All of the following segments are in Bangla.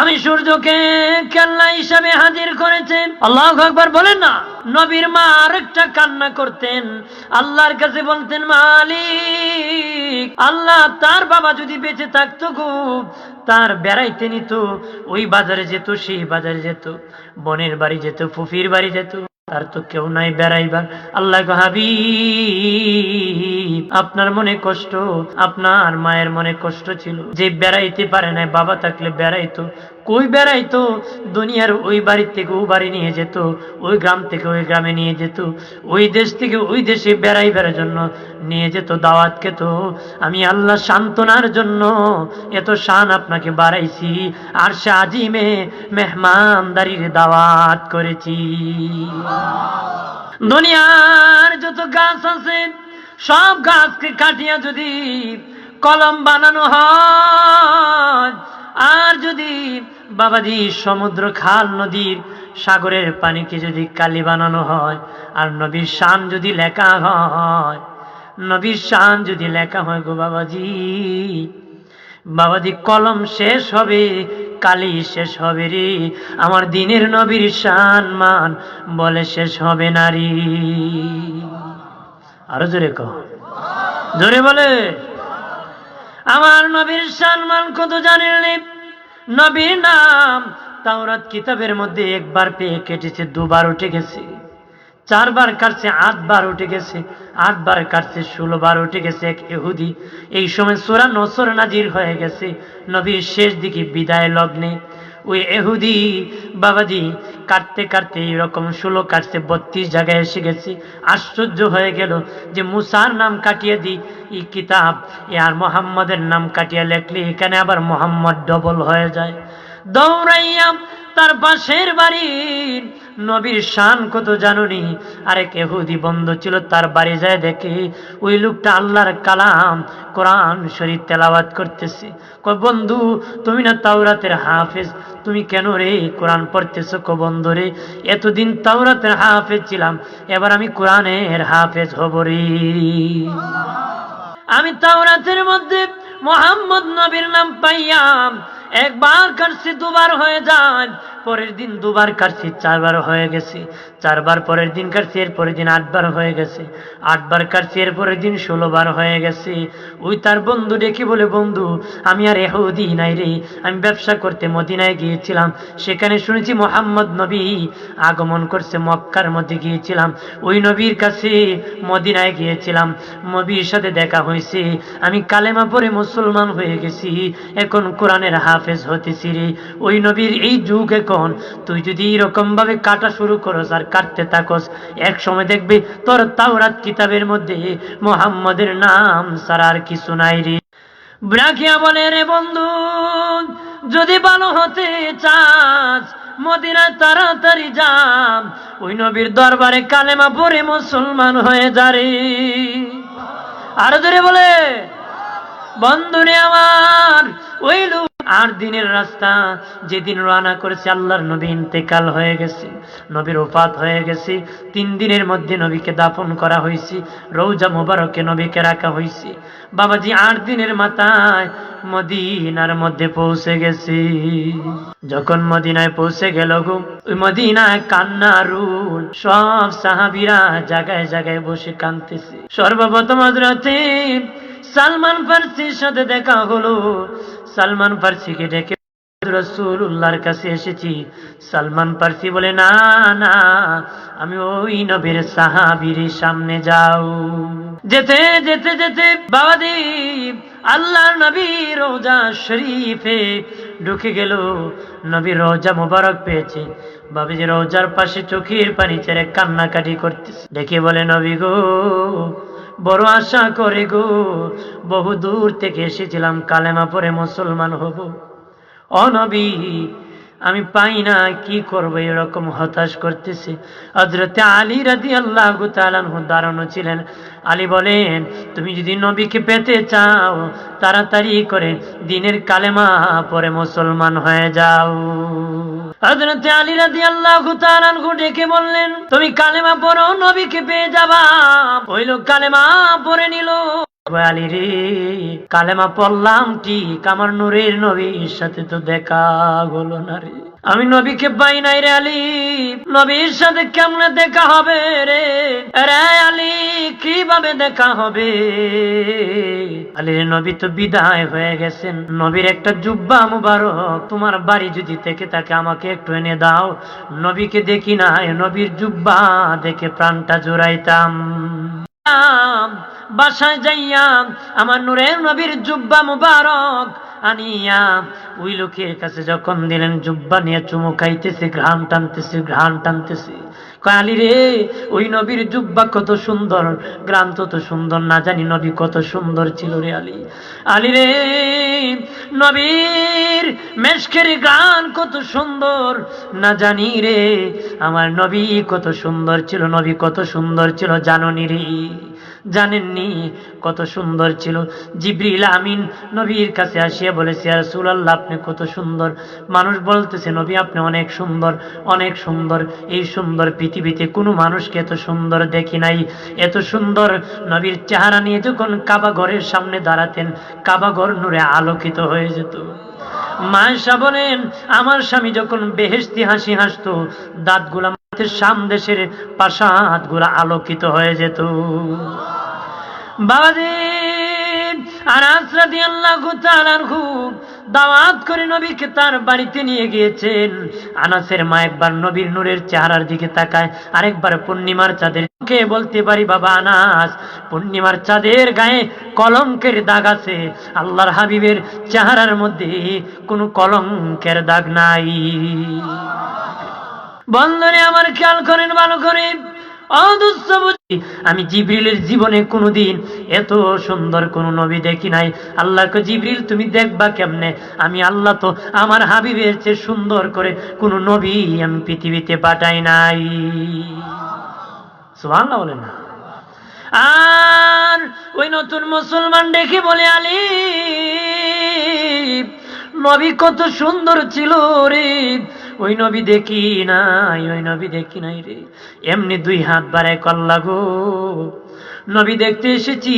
আমি সূর্যকে কেল্লা হিসাবে হাজির করেছেন। আল্লাহ আকবার বলেন না, নবীর মা আরেকটা কান্না করতেন। আল্লাহর কাছে বলতেন, মালিক, আল্লাহ তার বাবা যদি বেঁচে থাকতো গো, তার বেড়াইতে নিত, ওই বাজারে যেত, সেই বাজারে যেত, বোনের বাড়ি যেত, ফুফির বাড়ি যেত। তার তো কেউ নাই বেড়াইবার আল্লাহ হাবি আপনার মনে কষ্ট, আপনার মায়ের মনে কষ্ট ছিল। যে বেড়াইতে পারে না বাবা থাকলে বেড়াইতো। কই বেড়াইতো? দুনিয়ার ওই বাড়ি থেকে ও বাড়ি নিয়ে যেত, ওই গ্রাম থেকে ওই গ্রামে নিয়ে যেত, ওই দেশ থেকে ওই দেশে বেড়াই বেড়াইবার জন্য নিয়ে যেত, দাওয়াত খেত। আমি আল্লাহ সান্ত্বনার জন্য এত শান আপনাকে বাড়াইছি, আর সে আজিমে মেহমানদারির দাওয়াত করেছি। দুনিয়ার যত গাছ আছে, সব গাছকে কাটিয়া যদি কলম বানানো হয়, আর যদি বাবাজি, সমুদ্র খাল, নদীর সাগরের পানিকে যদি কালি বানানো হয়, আর নবীর শান যদি লেখা হয়, নবীর শান যদি লেখা হয় গো বাবাজি। বাবাজি, কলম শেষ হবে, কালি শেষ হবে রে, আমার দিনের নবীর শান মান বলে শেষ হবে নারী আরও জোরে কহ জোরে বলে। আমার নবীর সম্মান কত জানেন নবীর নাম। তাওরাত কিতাবের মধ্যে একবার পেয়ে কেটেছে, দুবার উঠে গেছে। চারবার কাটছে, আটবার উঠে গেছে। আটবার কাটছে, ষোলোবার উঠে গেছে এক এহুদি এই সময় সোরা নসর নাজির হয়ে গেছে। নবীর শেষ দিকে বিদায় লগ্নে। ওই এহুদি বাবাজি কাটতে কাটতে এরকম ষোলো কাটছে, বত্রিশ জায়গায় এসে গেছে। আশ্চর্য হয়ে গেল যে মুসার নাম কাটিয়ে দিই, এই কিতাব, এ আর মোহাম্মদের নাম কাটিয়ে লেখলে এখানে আবার মোহাম্মদ ডবল হয়ে যায়। দৌড়াইয়া তার পাশের বাড়ির নবীর শান কত জানুনি? আরেক এহুদি বন্ধ ছিল, তার বাড়ি যায় দেখে ওই লোকটা আল্লাহর কালাম, কোরআন শরীফ তেলাওয়াত করতেছে। বন্ধু, তুমি না তাওরাতের হাফেজ তুমি কেন রে? কোরআন পড়তেছো কো বন্ধু রে? এতদিন তাওরাতের হাফেজ ছিলাম এবার আমি কোরআনের হাফেজ হব রে। আমি তাওরাতের মধ্যে মোহাম্মদ নবীর নাম পাইয়াম একবার কাটছি দুবার হয়ে যায় পরের দিন দুবার কাটছি, চারবার হয়ে গেছে। চারবার পরের দিন কাটছি, এর পরের দিন আটবার হয়ে গেছে। আটবার কাটছি, এর পরের দিন ষোলো বার হয়ে গেছে। ওই তার বন্ধু ডেকে বলে, বন্ধু, আমি আর এহুদি নাই রে। আমি ব্যবসা করতে মদিনায় গিয়েছিলাম। সেখানে শুনেছি মোহাম্মদ নবী আগমন করছে, মক্কার মধ্যে গিয়েছিলাম। ওই নবীর কাছে মদিনায় গিয়েছিলাম। নবীর সাথে দেখা হয়েছে। আমি কালেমা পরে মুসলমান হয়ে গেছি। এখন কোরআনের হাফেজ হতেছি রে। ওই নবীর এই যুগ এখন তুই যদি এরকম ভাবে কাটা শুরু করস আর কাটতে থাকস, এক সময় দেখবি তোর তাওরাত কিতাবের মধ্যে মোহাম্মদের নাম সারা আর কিছু নাই রে। ব্রাখিয়া বলে রে বন্ধু, যদি ভালো হতে চাস, মদিনায় তাড়াতাড়ি যাম ওই নবীর দরবারে কালেমা পরে মুসলমান হয়ে যারে আরও ধরে বলে, বন্ধুরে আমার, ওই আট দিনের রাস্তা যেদিন রানা করেছে, আল্লাহর নবী ইন্তেকাল হয়ে গেছে, নবীর ওফাত হয়ে গেছে। তিন দিনের মধ্যে নবীকে দাফন করা হয়েছে রৌজা মোবারকে নবীকে রাখা হয়েছে। বাবাজি, আট দিনের মাথায় মদিনার মধ্যে পৌঁছে গেছি। যখন মদিনায় পৌঁছে গেল গো, ওই মদিনায় কান্না, রুল, সব সাহাবিরা জায়গায় জায়গায় বসে কাঁদতেছে। সর্বপ্রথম সালমান ফার্সির সাথে দেখা হলো। সালমান ফার্সিকে ডেকে রসুল্লাহর কাছে এসেছি। সালমান ফার্সি বলে, না না, আমি ওই নবীর সাহাবির সামনে যাও। যেতে যেতে যেতে বাবাদীপ আল্লাহর নবী রোজা শরীফে ঢুকে গেল। নবী রোজা মোবারক পেয়েছে। বাবিজি রোজার পাশে চোখের পানি ছেড়ে কান্নাকাটি করতেছে। ডেকে বলে, নবী গো বড় আশা করে গো বহু দূর থেকে এসেছিলাম কালেমা পরে মুসলমান হব। অনবী আমি পাই না, কি করব? এরকম হতাশ করতেছি। হজরতে আলী রাদি আল্লাহ দাঁড়ানো ছিলেন। আলী বলেন, তুমি যদি নবীকে পেতে চাও, তাড়াতাড়ি করে দিনের কালেমা পরে মুসলমান হয়ে যাও। হজরতে আলী রাদি আল্লাহ তালানহু ডেকে বললেন, তুমি কালেমা পড়ো, নবীকে পেয়ে যাবা। ওই লোক কালেমা পরে নিল। রে। কালেমা পড়লাম ঠিক আমার নূরের নবীর সাথে তো দেখা হলো না রে। আমি নবীকে পাই নাই রে আলী, নবীর সাথে দেখা হবে রে? রে কীভাবে দেখা হবে? আলী নবী তো বিদায় হয়ে গেছেন। নবীর একটা জুব্বা মুবারক তোমার বাড়ি যদি থেকে তাকে আমাকে একটু এনে দাও। নবীকে দেখি না নবীর জুব্বা দেখে প্রাণটা জোড়াইতাম। বাসায় যাইয়া আমার নূরের নবীর জুব্বা মুবারক আনিয়া, ওই লোকের কাছে যখন দিলেন, জুব্বা নিয়ে চুমু খাইতেছে, ঘ্রাণ টানতেছে ঘ্রাণ টানতেছে। কালি রে, ওই নবীর জুব্বা কত সুন্দর, গ্রাম তত সুন্দর, না জানি নবী কত সুন্দর ছিল রে আলী। আলী রে, নবীর মেশকের গান কত সুন্দর, না জানি রে, আমার নবী কত সুন্দর ছিল, নবী কত সুন্দর ছিল, জাননি রে। জানেননি, কত সুন্দর ছিল। জিবরিল আমিন নবীর কাছে আসিয়া বলেছে আর সুলাল্লাহ আপনি কত সুন্দর। মানুষ বলতেছে, নবী, আপনি অনেক সুন্দর অনেক সুন্দর। এই সুন্দর পৃথিবীতে কোনো মানুষকে এত সুন্দর দেখি নাই। এত সুন্দর নবীর চেহারা নিয়ে যখন কাবা ঘরের সামনে দাঁড়াতেন, কাবা ঘর নূরে আলোকিত হয়ে যেত। মায়েশা বলেন আমার স্বামী যখন বেহেস্তি হাসি হাসতো, দাঁতগুলা মাথার সাম দেশের পাশাতগুলা আলোকিত হয়ে যেত। বাবাজি দাওয়াত করে নবীকে তার বাড়িতে নিয়ে গিয়েছেন। আনাসের মা একবার নবীর নূরের চেহারার দিকে তাকায়, আরেকবার পূর্ণিমার চাঁদের কে বলতে পারি, বাবা আনাস, পূর্ণিমার চাঁদের গায়ে কলঙ্কের দাগ আছে। আল্লাহর হাবিবের চেহারার মধ্যে কোনো কলঙ্কের দাগ নাই। বন্ধনে আমার খেয়াল করেন, ভালো করে। আমি জিবরিলের জীবনে কোনোদিন এত সুন্দর কোন নবী দেখি নাই। আল্লাহকে জিবরিল, তুমি দেখবা কেমনে? আমি আল্লাহ তো আমার হাবিবের চেয়ে সুন্দর করে কোন নবী আমি পৃথিবীতে পাঠাই নাই। সুবহানাল্লাহ বলেন না। আর ওই নতুন মুসলমান দেখে বলে, আলী, নবী কত সুন্দর ছিল রে। ওই নবী দেখি নাই, ওই নবী দেখি নাই রে। এমনি দুই হাত বাড়ায় কল্লা গো। নবী দেখতে এসেছি,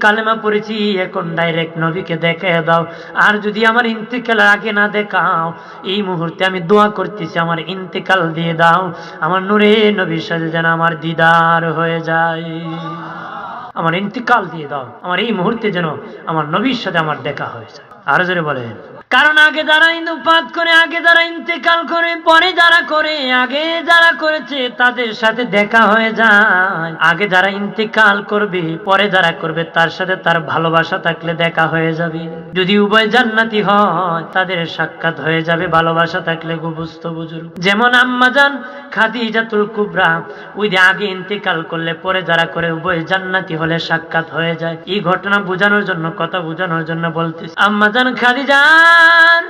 কালেমা পড়েছি, এখন ডাইরেক্ট নবীকে দেখে দাও। আর যদি আমার ইন্তেকাল আগে না দেখাও, এই মুহূর্তে আমি দোয়া করতেছি, আমার ইন্তেকাল দিয়ে দাও। আমার নূরে নবীর সাথে যেন আমার দিদার হয়ে যায়। আমার ইন্তিকাল দিয়ে দাও। আমার এই মুহূর্তে যেন আমার নবীর সাথে আমার দেখা হয়ে যায়। আরও জোরে বলেন। কারণ আগে যারা ইন্দুপাত করে, আগে যারা ইন্তেকাল করে, পরে যারা করে, আগে যারা করেছে, তাদের সাথে দেখা হয়ে যায়। আগে যারা ইন্তেকাল করবে, পরে যারা করবে, তার সাথে তার ভালোবাসা থাকলে দেখা হয়ে যাবে। যদি উভয় জান্নাতি হয়, তাদের সাক্ষাৎ হয়ে যাবে ভালোবাসা থাকলে গুবুস্ত বুঝুর যেমন আম্মাজান খাদিজাতুল কুবরা, ওই যে আগে ইন্তেকাল করলে, পরে যারা করে, উভয় জান্নাতি হলে সাক্ষাৎ হয়ে যায়। এই ঘটনা বোঝানোর জন্য, কথা বোঝানোর জন্য বলতে আম্মাজান খাদিজান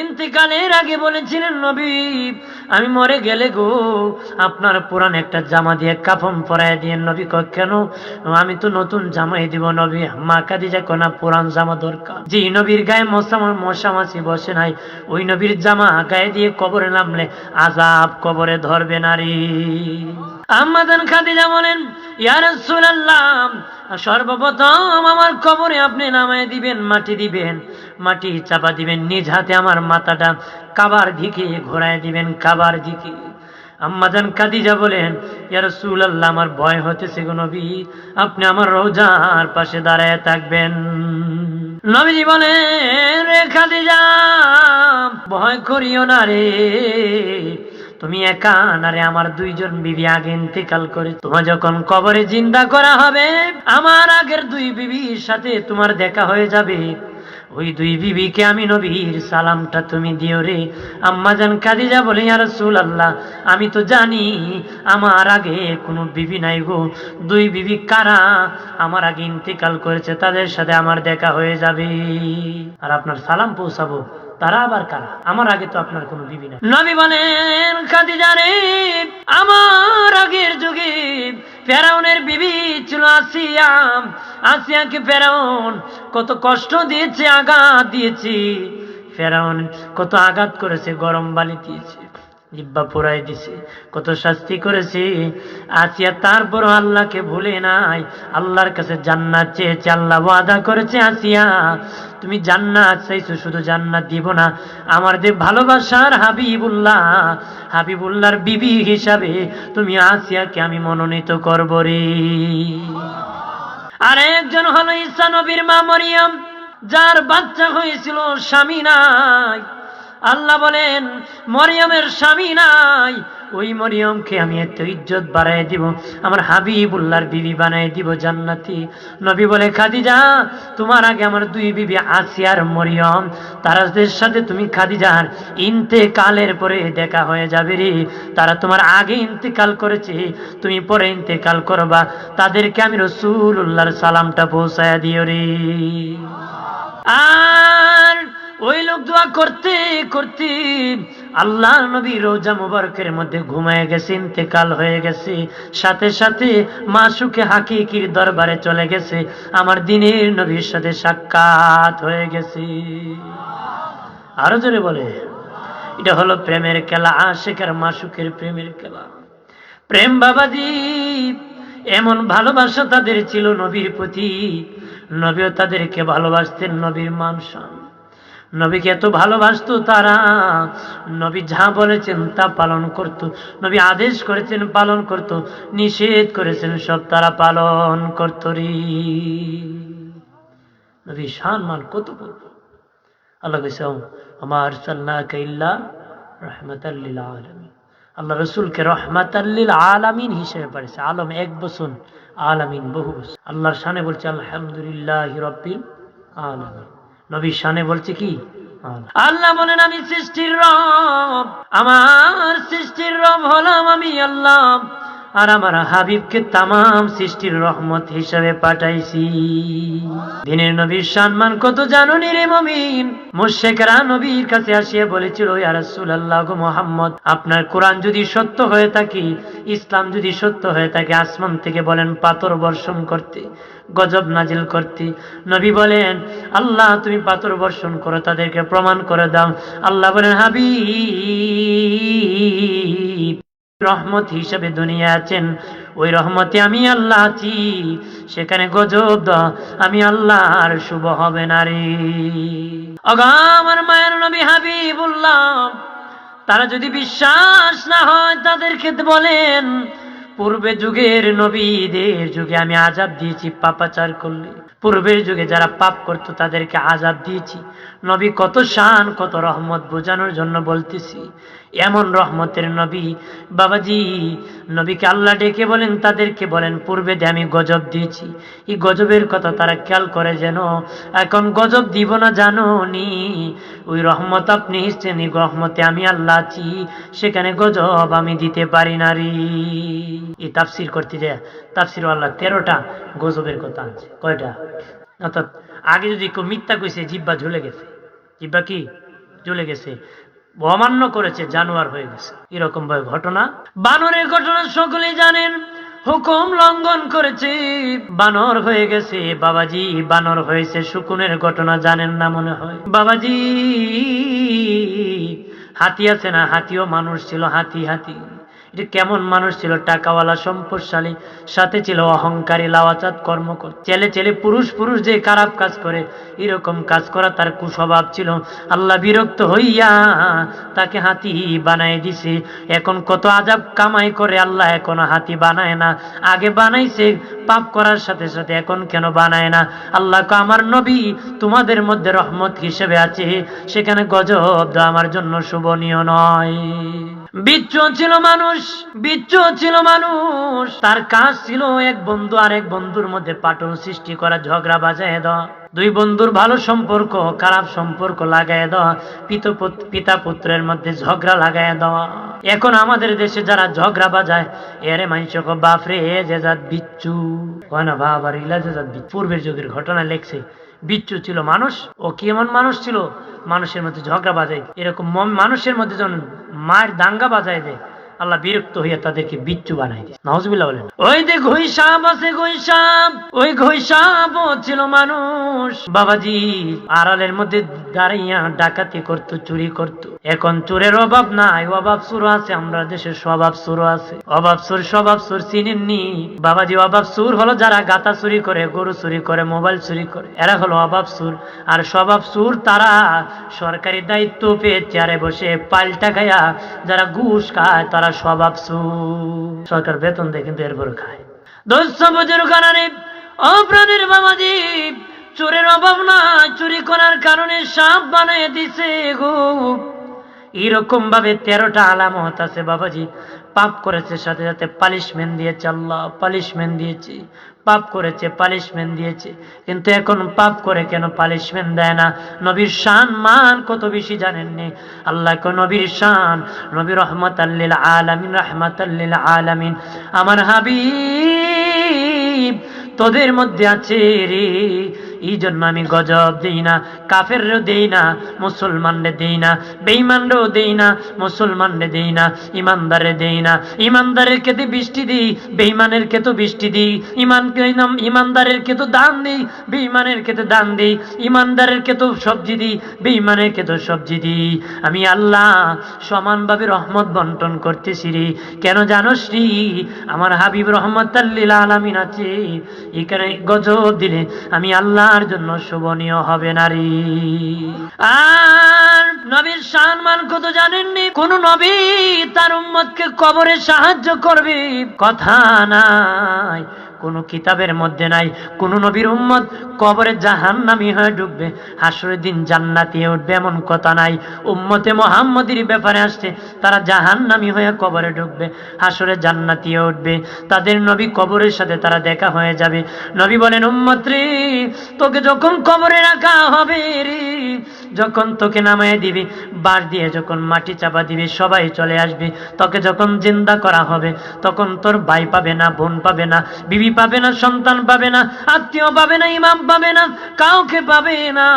ইন্তেকালের আগে বলেছিলেন, নবী, আমি মরে গেলে গো, আপনার পুরান একটা জামা দিয়ে কাফন পরায় দিয়ে নবী কেন? আমি তো নতুন জামাই দিব নবী। মা কাদিজা কোনা পুরান জামা দরকার। যে নবীর গায়ে মশা মশামাছি বসে নাই। ওই নবীর জামা গায়ে দিয়ে কবরে নামলে আজাব কবরে ধরবে নারী। সর্বপ্রথম আমার কবরে আপনি নামায় দিবেন, মাটি দিবেন, মাটি চাপা দিবেন, নিজ হাতে আমার মাথাটা কাবার দিকে ঘোরায় দিবেন, কাবার দিকে। আম্মাজান কাদিজা বলেন আমার ভয় হতেছে গো নবী, আপনি আমার রোজার পাশে দাঁড়ায় থাকবেন। নবীজি বলেন রে খাদিজা, ভয় করিও না রে তুমি একা না রে আমার দুইজন বিবি আগে ইন্তেকাল করে। তোমার যখন কবরে জিন্দা করা হবে, আমার আগের দুই বিবির সাথে তোমার দেখা হয়ে যাবে। ওই দুই বিবিকে আমি নবীর সালামটা তুমি দিও রে। আম্মা আম্মাজান কাদিজা বলে আর সুল আল্লাহ আমি তো জানি আমার আগে কোনো বিবি নাই গো। দুই বিবি কারা আমার আগে ইন্তেকাল করেছে, তাদের সাথে আমার দেখা হয়ে যাবে। আর আপনার সালাম পৌঁছাবো। তারা আবার কারা? আমার আগে তো আপনার কোনো বিবি না নবী বলেন, খাদিজা রে, আমার আগের যুগে ফেরাউনের বিবি ছিল আসিয়া। আসিয়াকে ফেরাউন কত কষ্ট দিয়েছে, আঘাত দিয়েছি। ফেরাউন কত আঘাত করেছে, গরম বালি দিয়েছে। জিব্বা পুরাই দিছে। কত শাস্তি করেছে। আসিয়া তারপর আল্লাহকে ভুলে নাই। আল্লাহর কাছে জান্নাত চেয়েছে, আল্লাহ ওয়াদা করেছে, আসিয়া। তুমি জান্নাত চাইছো, শুধু জান্নাত দিব না। আমার যে ভালোবাসার হাবিবুল্লাহ, হাবিবুল্লাহর বিবি হিসাবে তুমি আসিয়াকে আমি মনোনীত করব রে। আর একজন হলো ঈসা নবীর মা মরিয়ম, যার বাচ্চা হয়েছিল স্বামী নাই। আল্লাহ বলেন, মরিয়মের স্বামী নাই। ওই মরিয়মকে আমি এত ইজ্জত বাড়াই দিব, আমার হাবিবুল্লাহর বিবি বানাই দিব জান্নাতি। নবী বলে, খাদিজা, তোমার আগে আমার দুই বিবি আসিয়ার মরিয়ম তারাদের সাথে তুমি খাদিজার ইন্তেকালের পরে দেখা হয়ে যাবে রে, তারা তোমার আগে ইন্তেকাল করেছে, তুমি পরে ইন্তেকাল করবা। তাদেরকে আমি রসুল উল্লাহর সালামটা পৌঁছায় দিও রে। ওই লোক দোয়া করতে করতে আল্লাহ নবী রোজা মুবারকের মধ্যে ঘুমায় গেছে, ইন্তেকাল হয়ে গেছে। সাথে সাথে মাসুকে হাকিকির দরবারে চলে গেছে। আমার দিনের নবীর সাথে সাক্ষাৎ হয়ে গেছে। আরও জোরে বলে, এটা হলো প্রেমের খেলা আশেখার মাসুকের প্রেমের খেলা। প্রেম বাবা বাবাজি, এমন ভালোবাসা তাদের ছিল নবীর প্রতি। নবীও তাদেরকে ভালোবাসতেন, নবীর মানসান নবীকে এত ভালোবাসতো তারা। নবী যা বলেছেন তা পালন করত। নবী আদেশ করেছেন পালন করত। নিষেধ করেছেন সব তারা পালন করত রে। নবী সম্মান কত বলব আল্লাহ কইছে আমার সাল্লাহ কাইল্লা রহমতাল্লিল আলমী আল্লাহ রসুলকে রহমাতাল্লিল আলামিন হিসেবে পারেছে আলম এক বছর আলামিন বহু বছর আল্লাহর শানে বলছে, আলহামদুলিল্লাহ রব্বিল আলামিন। নবীর শানে বলছে কি? আল্লাহ বলেন, আমি সৃষ্টির রব, আমার সৃষ্টির রব হলাম আমি আল্লাহ। আর আমার হাবিবকে তামাম সৃষ্টির রহমত হিসাবে পাঠাইছি। দিনের নবীর সম্মান কত জানো রে মমিন? মুশেকরা নবীর কাছে আসিয়া বলেছিল রাসূলুল্লাহ মোহাম্মদ, আপনার কোরআন যদি সত্য হয়ে থাকে, ইসলাম যদি সত্য হয়ে থাকে, আসমান থেকে বলেন পাথর বর্ষণ করতে, গজব নাজিল করতে। নবী বলেন, আল্লাহ, তুমি পাথর বর্ষণ করো, তাদেরকে প্রমাণ করে দাও। আল্লাহ বলেন, হাবিব রহমত হিসেবে দুনিয়া আছেন। ওই রহমতে আমি আল্লাহ আছি। সেখানে গজব আমি আল্লাহ আর শুভ হবে না রে অগা আমার মায়ের নবী হাবিবুল্লাহ, তারা যদি বিশ্বাস না হয়, তাদের তাদেরকে বলেন, পূর্বে যুগের নবীদের যুগে আমি আজাব দিয়েছি, পাপাচার করলে। পূর্বের যুগে যারা পাপ করতো, তাদেরকে আজাব দিয়েছি। নবী কত শান, কত রহমত বোঝানোর জন্য বলতেছি। এমন রহমতের নবী, বাবাজি, নবীকে আল্লাহ ডেকে বলেন, তাদেরকে বলেন, পূর্বে দিয়ে আমি গজব দিয়েছি। এই গজবের কথা তারা খেয়াল করে যেন, এখন গজব দিব না জানো নি ওই রহমত আপনি হিসছেন এই রহমতে আমি আল্লাহ আছি, সেখানে গজব আমি দিতে পারি না রে। এই তাফসির করতে যায়, তাফসির আল্লাহ তেরোটা গজবের কথা আছে। কয়টা? অর্থাৎ আগে যদি কেউ মিথ্যা কইছে জিব্বা ঝুলে গেছে। জিব্বা কি? গেছে। অমান্য করেছে, জানোয়ার হয়ে গেছে। এরকম ভাবে ঘটনা। বানরের ঘটনা সকলেই জানেন। হুকুম লঙ্ঘন করেছে। বানর হয়ে গেছে। বাবাজি, বানর হয়েছে। শুকুনের ঘটনা জানেন না মনে হয়? বাবাজি, হাতি আছে না? হাতিও মানুষ ছিল। হাতি হাতি। এটা কেমন মানুষ ছিল, টাকাওয়ালা, সম্পদশালী, সাথে ছিল অহংকারী লাওয়াচাত কর্ম ছেলে ছেলে পুরুষ পুরুষ যে খারাপ কাজ করে, এরকম কাজ করা তার কুস্বভাব ছিল। আল্লাহ বিরক্ত হইয়া তাকে হাতি বানাই দিছে। এখন কত আজাব কামাই করে আল্লাহ এখন হাতি বানায় না। আগে বানাইছে, পাপ করার সাথে সাথে এখন কেন বানায় না? আল্লাহ আমার নবী তোমাদের মধ্যে রহমত হিসেবে আছে। সেখানে গজব আমার জন্য শুভনীয় নয়। বিচ্ছু ছিল মানুষ বিচ্ছু ছিল মানুষ। তার কাজ ছিল এক বন্ধু আর এক বন্ধুর মধ্যে পাটন সৃষ্টি করা, ঝগড়া বাজায় দেওয়া। দুই বন্ধুর ভালো সম্পর্ক, খারাপ সম্পর্ক লাগাই দেওয়া। পিতা পুত্রের মধ্যে ঝগড়া লাগাই দেওয়া। এখন আমাদের দেশে যারা ঝগড়া বাজায়, এরে মানুষ বাপরে এ যে জাত বিচ্ছু। হয় না বাবার ইলা যে বিচ্ছু। পূর্বের যুগের ঘটনা লেখছে, বিচ্ছু ছিল মানুষ, ও কেমন মানুষ ছিল? মানুষের মধ্যে ঝগড়া বাজায়। এরকম মানুষের মধ্যে যখন মায়ের দাঙ্গা বাজায় দেয় আল্লাহ বিরক্ত হইয়া তাদেরকে বিচ্ছু বানাই দিয়েছে নজবিল্লা বলেন। ওই যে ঘইসাপ আছে ঘইসাপ ওই ঘইসাপ ছিল মানুষ। বাবাজি আড়ালের মধ্যে দাঁড়াইয়া ডাকাতি করতো, চুরি করত। এখন চোরের অভাব নাই, অভাব সুর আছে, আমরা দেশে স্বভাব সুর আছে। অভাব সুর স্বভাব সুর চিনেননি। বাবাজি, অভাব সুর হলো যারা গাতা চুরি করে, গরু চুরি করে, মোবাইল চুরি করে। এরা হলো অভাব সুর আর স্বভাব সুর তারা সরকারি দায়িত্ব পেয়ে চেয়ারে বসে পাল্টা খায়া যারা ঘুষ খায়, তারা স্বভাব সুর সরকার বেতন দেয়, কিন্তু এরপর খায়। বুজুর কারণে অপ্রাণের বাবাজি, চোরের অভাব না চুরি করার কারণে সাপ বানিয়ে দিছে গো। এরকম ভাবে তেরোটা আলামত আছে বাবাজি। পাপ করেছে, সাথে সাথে পালিশমেন্ট দিয়েছে আল্লাহ পালিশমেন্ট দিয়েছি। পাপ করেছে পালিশমেন্ট দিয়েছে। কিন্তু এখন পাপ করে কেন পালিশমেন্ট দেয় না? নবীর শান মান কত বেশি জানেননি? আল্লাহ নবীর শান, নবী রহমত আল্লিল আলামিন রহমত আল্লিল আলামিন। আমার হাবিব, তোদের মধ্যে আছে রে। এই জন্য আমি গজব দেই না কাফেরও দেই না মুসলমানরে দেই না বেঈমানরেও দেই না মুসলমানরে দেই না ইমানদারে দেই না ইমানদারের খেতে বৃষ্টি দিই, বেঈমানের খেতে বৃষ্টি দিই। ইমানকে ইমানদারের খেতে দান দিই, বেঈমানের খেতে দান দিই। ইমানদারের খেতে সবজি দিই, বেঈমানের খেতে সবজি দিই। আমি আল্লাহ সমানভাবে রহমত বন্টন করতেছি রে। কেন জানো শ্রী আমার হাবিব রহমত আল্লিল আলামিন আছে। এখানে গজব দিলে আমি আল্লাহর জন্য শোভনীয় হবে নারী। আর নবীর সম্মান কত জানেননি? কোন নবী তার উম্মতকে কবরে সাহায্য করবে? কথা নাই। কোন কিতাবের মধ্যে নাই। কোন নবীর উম্মত কবরে জাহান্নামী হয়ে ঢুকবে, হাসরের দিন জান্নাতি উঠবে এমন কথা নাই। উম্মতে মোহাম্মদের ব্যাপারে আসছে, তারা জাহান্নামী হয়ে কবরে ঢুকবে হাসরে জান্নাতি উঠবে। তাদের নবী কবরের সাথে তারা দেখা হয়ে যাবে। নবী বলেন, উম্মত রে, তোকে যখন কবরে রাখা হবে রে, যখন তোকে নামায় দিবে, বাঁশ দিয়ে যখন মাটি চাপা দিবে, সবাই চলে আসবে। তোকে যখন জিন্দা করা হবে, তখন তোর ভাই পাবে না, বোন পাবে না, বিবি পাবে না, সন্তান পাবে না, আত্মীয় পাবে না, ইমাম পাবে না, কাউকে পাবে না।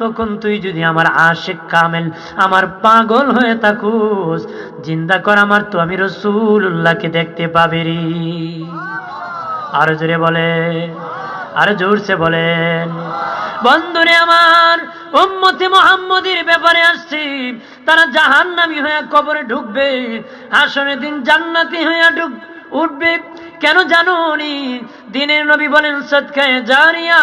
তখন তুই যদি আমার আশেক কামেল, আমার পাগল হয়ে থাকুস, জিন্দা কর আমার তো আমি রসুল্লাহকে দেখতে পাবে রে। আরও জোরে বলে আরও জোরসে বলেন। বন্ধুরে আমার, উম্মতে মোহাম্মদের ব্যাপারে আসছি, তারা জাহান্নামী হয়ে কবরে ঢুকবে হাসনের দিন জান্নাতি হয়ে ঢুক, উঠবে। কেন জানো দিনের নবী বলেন সৎকায় জারিয়া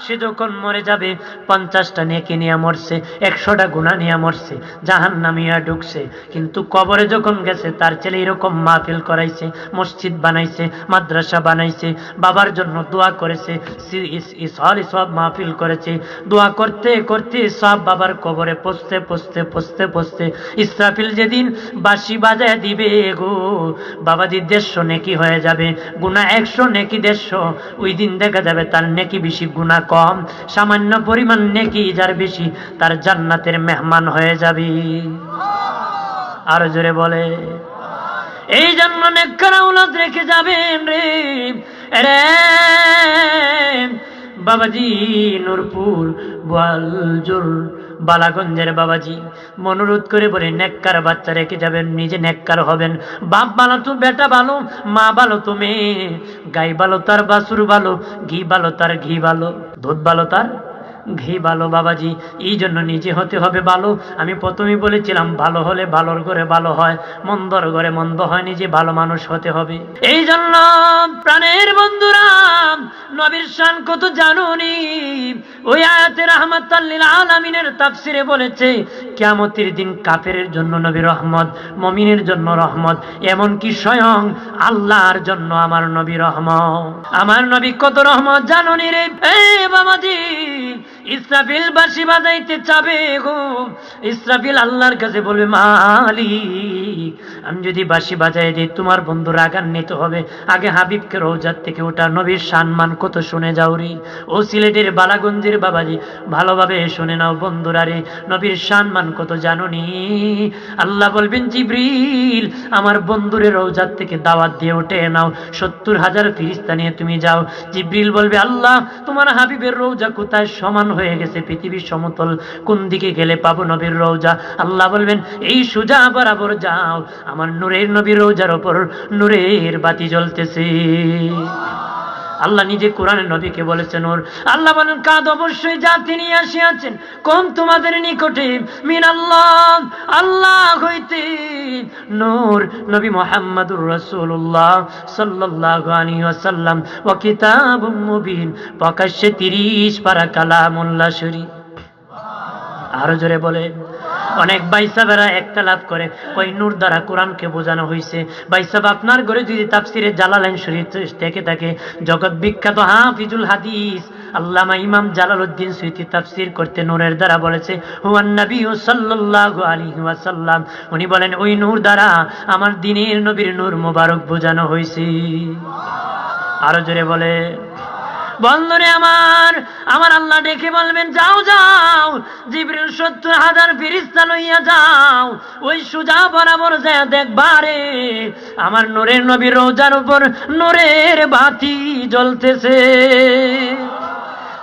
সে যখন মরে যাবে, পঞ্চাশটা নেকি নিয়ে মরছে, একশোটা গুণা নিয়ে মরছে জাহান নামিয়া ঢুকছে। কিন্তু কবরে যখন গেছে, তার ছেলে এরকম মাহফিল করাইছে, মসজিদ বানাইছে, মাদ্রাসা বানাইছে, বাবার জন্য দোয়া করেছে সি- ইস- ইসহার সব মাহফিল করেছে। দোয়া করতে করতে সব বাবার কবরে পচতে পচতে পচতে পচতে ইসরাফিল যেদিন বাসি বাজায় দিবে গো বাবাজি দেড়শো নেকি হয়ে যাবে? গুণা একশো নেকি দেড়শো ওই দিন দেখা যাবে তার নেকি বেশি গুণা কম, সামান্য পরিমাণ নেকি যার বেশি, তার জান্নাতের মেহমান হয়ে যাবে। আরও জোরে বলে, এই জন্য উলাদ রেখে যাবেন রে রে বাবাজি নূরপুর, গোয়ালজোর বালাগঞ্জের বাবাজি। মনোরোধ করে বলে, নেককার বাচ্চা রেখে যাবেন, নিজে নেককার হবেন। বাপ ভালো তো, বেটা ভালো, মা ভালো তো, মেয়ে। গাই ভালো, তার বাসুর ভালো, ঘি ভালো, তার ঘি ভালো। দুধ ভালো, তার ঘি ভালো, বাবাজি এই জন্য নিজে হতে হবে ভালো। আমি প্রথমেই বলেছিলাম, ভালো হলে ভালোর ঘরে ভালো হয়, মন্দর ঘরে মন্দ হয়, নিজে ভালো মানুষ হতে হবে। এই জন্য প্রাণের বন্ধুরা, নবীর শান কত জানুনি? ওই আয়াতের রহমত আলামিনের তাফসিরে বলেছে, কিয়ামতের দিন কাফের জন্য নবী রহমত, মমিনের জন্য রহমত, এমনকি স্বয়ং আল্লাহর জন্য আমার নবী রহমত। আমার নবী কত রহমত জানুনি রে? বাবাজি ইসরাফিল বাসি বাজাইতে চাবে গো। ইসরাফিল আল্লাহর কাছে বলবে, মালিক, আমি যদি বাসি বাজাই দিই, তোমার বন্ধু রাগান্বিত হবে। আগে হাবিবকে রোজার থেকে ওটা নবীর সম্মান কত শুনে যাও রে। ও সিলেটের বালাগঞ্জের বাবাজি, ভালোভাবে শুনে নাও বন্ধুরা রে, নবীর সম্মান কত জাননি আল্লাহ বলবেন, জিব্রিল, আমার বন্ধুরে রোজার থেকে দাওয়াত দিয়ে ওঠে নাও। সত্তর হাজার ফিরিস্তা নিয়ে তুমি যাও। জিব্রিল বলবে, আল্লাহ, তোমার হাবিবের রোজা কোথায়? সমান হয়ে গেছে, পৃথিবীর সমতল কোন দিকে গেলে পাবো নবীর রোজা আল্লাহ বলবেন, এই সুজা বরাবর যাও, আমার নূরের নবীর রোজার ওপর নূরের বাতি জ্বলতেছে। আল্লাহ নিজে কোরআনের নবীকে বলেছেন ওর। আল্লাহ বলেন, কাদ অবশ্যই যা তিনি আসিয়াছেন কম তোমাদের নিকটে? মিন আল্লাহ আল্লাহ হইতে নূর, নবী মোহাম্মদুর রাসূলুল্লাহ সাল্লাল্লাহু আলাইহি ওয়াসাল্লাম। ওয়া কিতাবুম মুবিন, প্রকাশ্যে 30 পারা কালামুল্লাহ শরীফ। আরও জোরে বলে অনেক বাইসাবেরা লাভ করে। ওই নূর দ্বারা কোরআনকে বোঝানো হয়েছে বাইসাব আপনার ঘরে যদি তাফসিরে জালালাইন শরীর থেকে থাকে, জগৎ বিখ্যাত হাফিজুল হাদিস, আল্লামা ইমাম জালালউদ্দিন সুইতি তাফসির করতে নূরের দ্বারা বলেছে, হুয়ান নবী সাল্লাল্লাহু উনি বলেন, ওই নূর দ্বারা আমার দিনের নবীর নূর মোবারক বোঝানো হয়েছে আরও জোরে বলে বন্ধুরে আমার আমার আল্লাহ ডেকে বলবেন, যাও যাও, জিবরিল সত্তর হাজার ফিরিস্তা লইয়া যাও, ওই সুজা বরাবর যায় দেখবারে আমার নূরের নবী রোজার উপর নোরের বাতি জ্বলতেছে।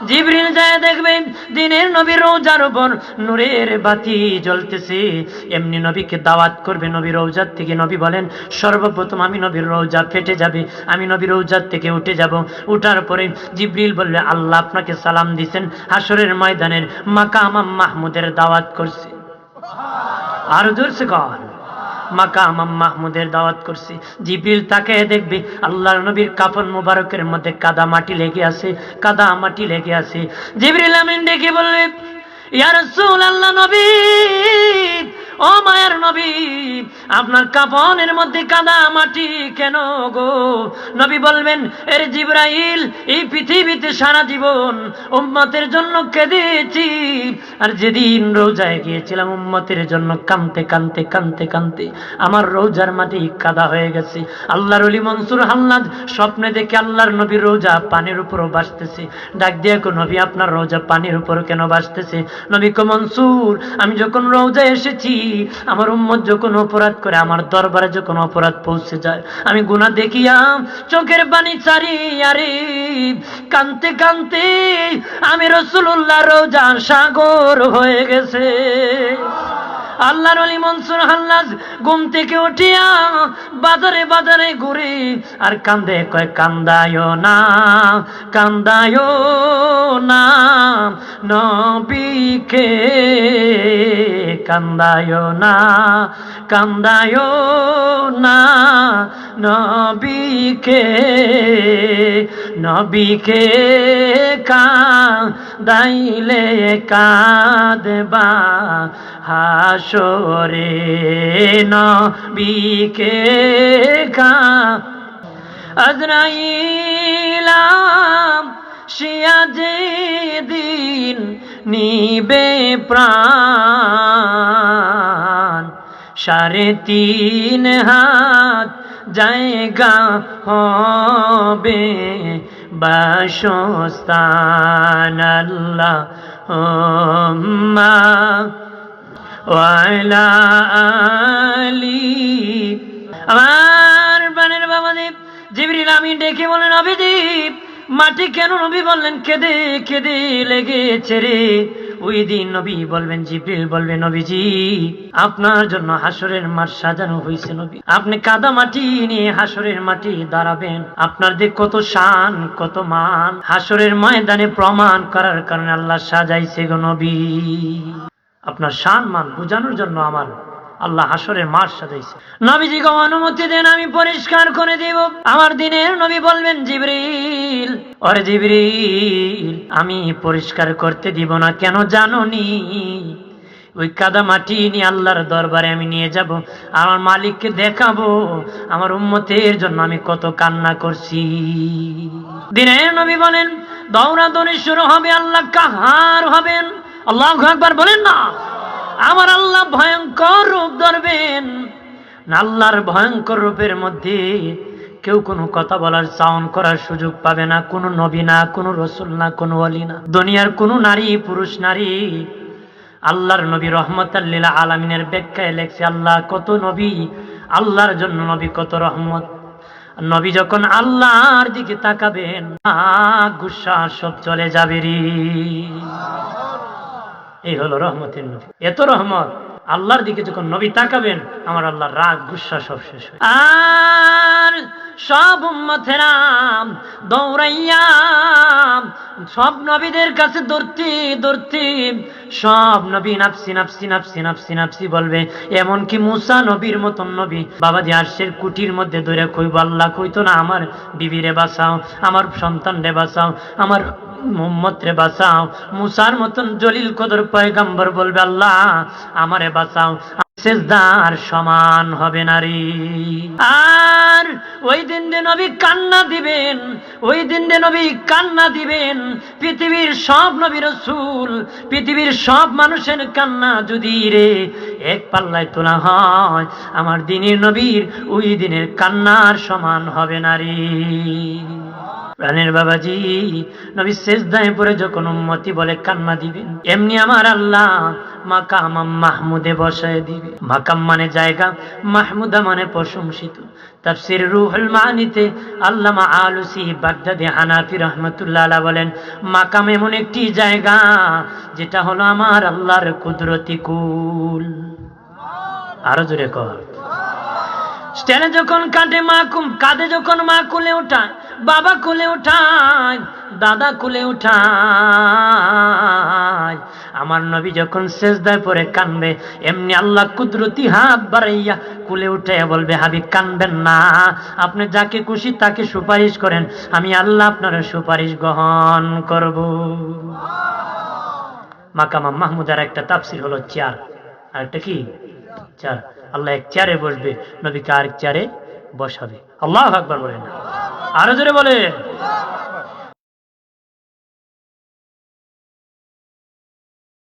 জিবরিল যায় দেখবে, দিনের নবী রোজার উপর নূরের বাতি জ্বলতেছে। এমনি নবীকে দাওয়াত করবে, নবী রোজার থেকে নবী বলেন, সর্বপ্রথম আমি নবীর রোজা ফেটে যাবে, আমি নবী রোজার থেকে উঠে যাব। উঠার পরে জিবরিল বলবে আল্লাহ আপনাকে সালাম দিছেন হাসরের ময়দানের মাকাম মাহমুদের দাওয়াত করছে। আরও জোরসে কর। মাকাম মাহমুদের দাওয়াত করছি। জিবিল তাকে দেখবি আল্লাহ নবীর কাফন মুবারকের মধ্যে কাদা মাটি লেগে আছে, কাদা মাটি লেগে আছে। জিবরিল আমিন দেখে নবী মায়ের নবী, আপনার কাফনের মধ্যে কাদা মাটি কেন গো? নবী বলবেন, এর জিব্রাইল, এই পৃথিবীতে সারা জীবন উম্মতের জন্য কেঁদেছি। আর যেদিন রোজায় গিয়েছিলাম, উম্মতের জন্য কানতে কানতে কানতে কানতে আমার রোজার মাটি কাদা হয়ে গেছে। আল্লাহর অলি মনসুর হাল্লাদ স্বপ্নে দেখে আল্লাহর নবী রোজা পানির উপরও বাসতেছে ডাক দিয়ে নবী, আপনার রোজা পানির উপর কেন বাসতেছে নবী কো মনসুর, আমি যখন রোজা এসেছি, আমার উম্মত যখন অপরাধ করে, আমার দরবারে যখন অপরাধ পৌঁছে যায়, আমি গুণা দেখিয়া চোখের পানি চারি আরে কানতে কানতে আমি রসুল্লাহ রোজা সাগর হয়ে গেছে। আল্লাহর অলি মনসুর হাল্লাজ ঘুম থেকে উঠিয়া বাজারে বাজারে ঘুরে, আর কান্দে, কয় কান্দায় না কান্দায় না, নবীকে কান্দায় না কান্দায় না, নবীকে নবীকে কাঁদাইলে কাঁদবা হাসরে নবীকে কা আজরাইলাম শিয়াজে দিন নিবে প্রাণ। সাড়ে তিন হাত জায়গা হবে বাসস্থান আল্লাহ আমার বানের বাবাদেব জিবরিল আমি ডেকে বলেন অভিদীপ মাটি কেন নবী বললেন, কেঁদে কেঁদে লেগেছে রে? ওই দিন নবী বলবেন, জিবরিল বলবে, নবীজি, আপনার জন্য হাসরের মাঠ সাজানো হয়েছে নবী। আপনি কাদা মাটি নিয়ে হাসরের মাটি দাঁড়াবেন। আপনার যে কত শান, কত মান। হাসরের ময়দানে প্রমাণ করার কারণে আল্লাহ সাজাইছে গো নবী। আপনার শান মান বোঝানোর জন্য আমার আল্লাহ হাসরের মাঠ সাজাইছে। নবীজি গো অনুমতি দেন, আমি পরিষ্কার করে দেব। আমার দিনের নবী বলবেন, জিবরিল, ওরে জিবরিল, আমি পরিষ্কার করতে দিব না, কেন জানোনি? ওই কাদা মাটি নিয়ে আল্লাহর দরবারে আমি নিয়ে যাব, আমার মালিককে দেখাবো, আমার উম্মতের জন্য আমি কত কান্না করছি। দিনের নবী বলেন, দৌড়াদৌড়ি শুরু হবে, আল্লাহ কাহার হবেন? আল্লাহ একবার বলেন না। আমার আল্লাহ ভয়ঙ্কর রূপ ধরবেন। আল্লাহর ভয়ঙ্কর রূপের মধ্যে কেউ কোনো কথা বলার চাউন করার সুযোগ পাবে না। কোনো নবী না, কোনো রসুল না, কোনো অলি না। দুনিয়ার কোনো নারী, পুরুষ, নারী আল্লাহর নবী রহমতাল্লিলা আলমিনের ব্যাখ্যায় লেখছে, আল্লাহ কত নবী, আল্লাহর জন্য নবী কত রহমত। নবী যখন আল্লাহর দিকে তাকাবেন গুসা সব চলে যাবে রে। এই হলো রহমতের নবী। এত রহমত, আল্লাহর দিকে যখন নবী তাকাবেন, আমার আল্লাহর রাগ, গুসা সব শেষ আর সব উম্মতেরা দৌড়াইয়া, সব নবীদের কাছে দৌড়তি দৌড়তি। সব নবী নাফসি নাফসি নাফসি নাফসি নাফসি বলবে, এমনকি মুসা নবীর মতন নবী। বাবাজি আর্শের কুটির মধ্যে ধরে কইব, আল্লাহ কইতো না আমার বিবিরে বাঁচাও, আমার সন্তানরে বাঁচাও, আমার মোহাম্মদ রে বাঁচাও। মুসার মতন জলিল কদর পয়গাম্বর বলবে, আল্লাহ, আমারে বাঁচাও সেজদার সমান হবে নারী। আর ওই দিন যে নবী কান্না দিবেন, ওই দিন যে নবী কান্না দিবেন, পৃথিবীর সব নবী রসুল, পৃথিবীর সব মানুষের কান্না যদি রে এক পাল্লায় তোলা হয়, আমার দিনের নবীর ওই দিনের কান্নার সমান হবে নারী। প্রাণের বাবাজি, নবী শেষ দায় পরে যখন উম্মতি বলে কান্না দিবেন, এমনি আমার আল্লাহ মাকাম মাহমুদে বসায় দিবে। মাকাম মানে জায়গা, মাহমুদা মানে প্রশংসিত। তাফসির রুহুল মানিতে আল্লামা আলুসি বাগদাদে হানাফি রহমতুল্লাহ বলেন, মাকাম এমন একটি জায়গা যেটা হলো আমার আল্লাহর কুদরতি কুল। আরও জোরে কর। স্টেনে যখন কাঁদে মা কুম, কাঁদে যখন মা কুলে ওঠায়, বাবা কুলে উঠায় দাদা কুলে উঠায় আমার নবী যখন শেষদায় পরে কানবে এমনি আল্লাহ কুদরতি হাত বাড়াইয়া কুলে উঠে বলবে, হাবিব কানবেন না, আপনি যাকে খুশি তাকে সুপারিশ করেন, আমি আল্লাহ আপনার সুপারিশ গ্রহণ করব। মাকামা মাহমুদার একটা তাফসির হলো চেয়ার আর কি? চেয়ার। আল্লাহ এক চেয়ারে বসবে নবীকে আরেক চেয়ারে বসাবে? আল্লাহ আকবর বলেন। আরও জোরে বলে